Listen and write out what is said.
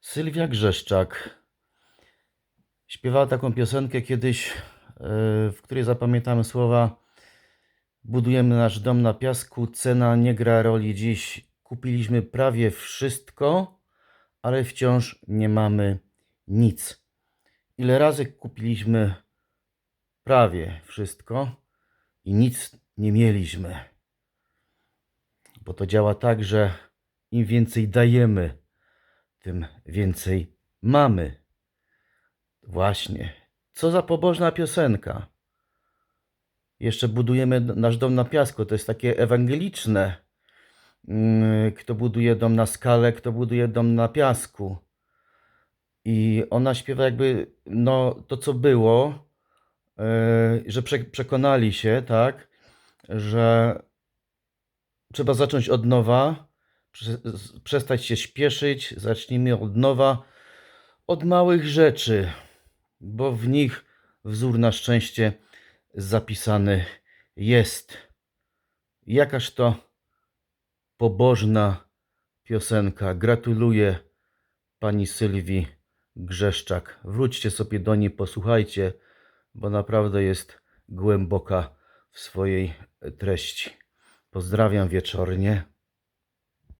Sylwia Grzeszczak śpiewała taką piosenkę kiedyś, e, w której zapamiętałem słowa Budujemy nasz dom na piasku, cena nie gra roli dziś. Kupiliśmy prawie wszystko, ale wciąż nie mamy nic. Ile razy kupiliśmy prawie wszystko i nic nie mieliśmy. Bo to działa tak, że im więcej dajemy, tym więcej mamy. Właśnie. Co za pobożna piosenka. Jeszcze budujemy nasz dom na piasku. To jest takie ewangeliczne. Mm, Kto buduje dom na skale, kto buduje dom na piasku. I ona śpiewa jakby no, to, co było, e, że prze, przekonali się, tak, że trzeba zacząć od nowa, przestać się śpieszyć, zacznijmy od nowa, od małych rzeczy, bo w nich wzór na szczęście zapisany jest. Jakaż to pobożna piosenka. Gratuluję pani Sylwii Grzeszczak. Wróćcie sobie do niej, posłuchajcie, bo naprawdę jest głęboka w swojej treści. Pozdrawiam wieczornie.